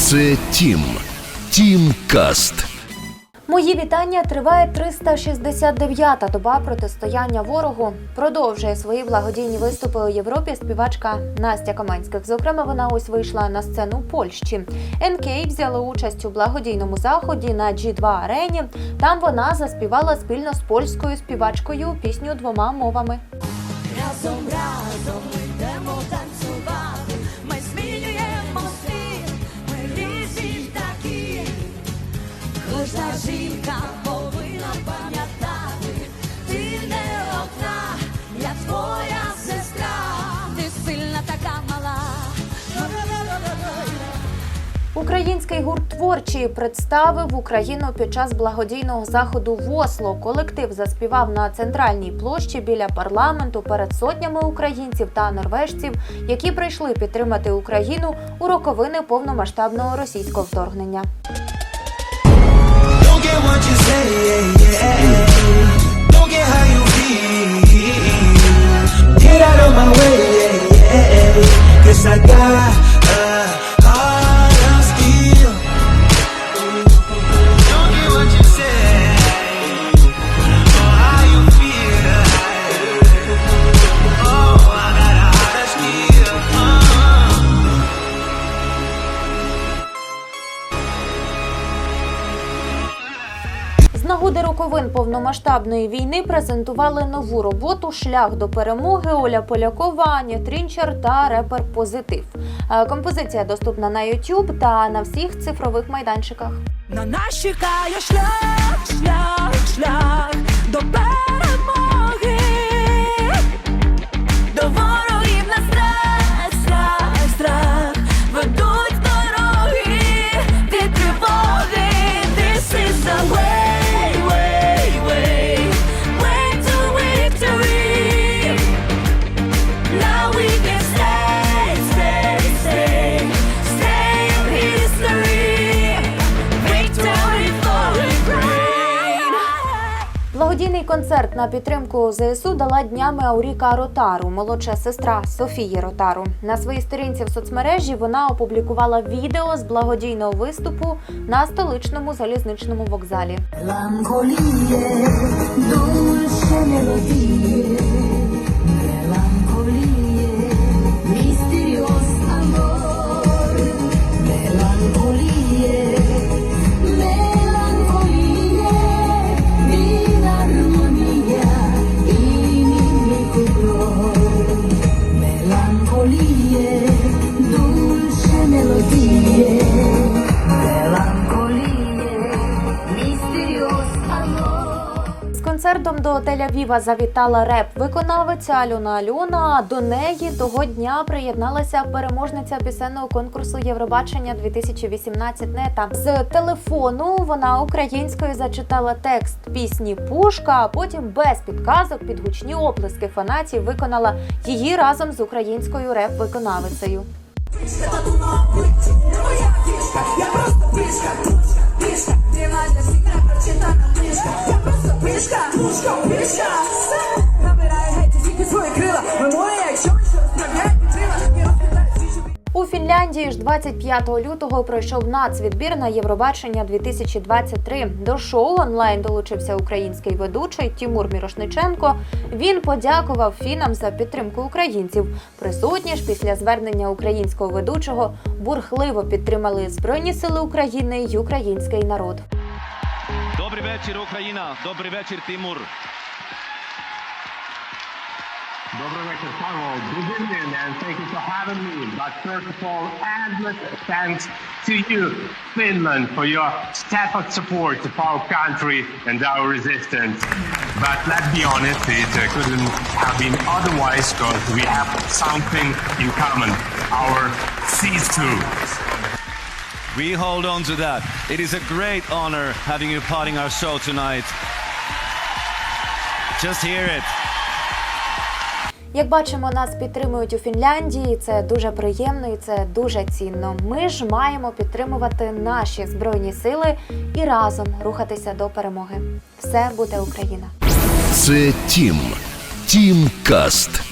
Це Тім. Тім Каст. Мої вітання триває 369-та доба протистояння ворогу. Продовжує свої благодійні виступи у Європі співачка Настя Каменських. Зокрема, вона ось вийшла на сцену Польщі. НК взяла участь у благодійному заході на G2 арені. Там вона заспівала спільно з польською співачкою пісню двома мовами. Разом, разом Український гурт творчий представив Україну під час благодійного заходу в Осло. Колектив заспівав на центральній площі біля парламенту перед сотнями українців та норвежців, які прийшли підтримати Україну у роковини повномасштабного російського вторгнення. Нагоди роковин повномасштабної війни презентували нову роботу Шлях до перемоги Оля Полякова, Аня Трінчер та репер Позитив. Е, Композиція доступна на YouTube та на всіх цифрових майданчиках. На нас чекає шлях, шлях, шлях Благодійний концерт на підтримку ЗСУ дала днями Ауріка Ротару, молодша сестра Софії Ротару. На своїй сторінці в соцмережі вона опублікувала відео з благодійного виступу на столичному залізничному вокзалі. Melancolie, концертом до Тель-Авіва завітала реп-виконавиця Альона Альона. До неї того дня приєдналася переможниця пісенного конкурсу Євробачення 2018 нета. З телефону вона українською зачитала текст пісні Пушка, а потім без підказок під гучні оплески фанатів виконала її разом з українською реп-виконавицею. У Фінляндії ж 25 лютого пройшов нацвідбір на Євробачення 2023. До шоу онлайн долучився український ведучий Тімур Мірошниченко. Він подякував фінам за підтримку українців. Присутні ж після звернення українського ведучого бурхливо підтримали Збройні Сили України й український народ. Dobry večer Ukrajina, dobry večer Timur. Добрий вечір, Павло. Good evening and thank you for having me. But first of all, endless thanks to you, Finland, for your steadfast support of our country and our resistance. But let's be honest, it uh, couldn't have been otherwise because we have something in common, our sisu. We hold on to that. It is a great honor having you parting our show tonight. Just hear it. Як бачимо, нас підтримують у Фінляндії. Це дуже приємно і це дуже цінно. Ми ж маємо підтримувати наші збройні сили і разом рухатися до перемоги. Все буде Україна! Це Тім. Тім Каст.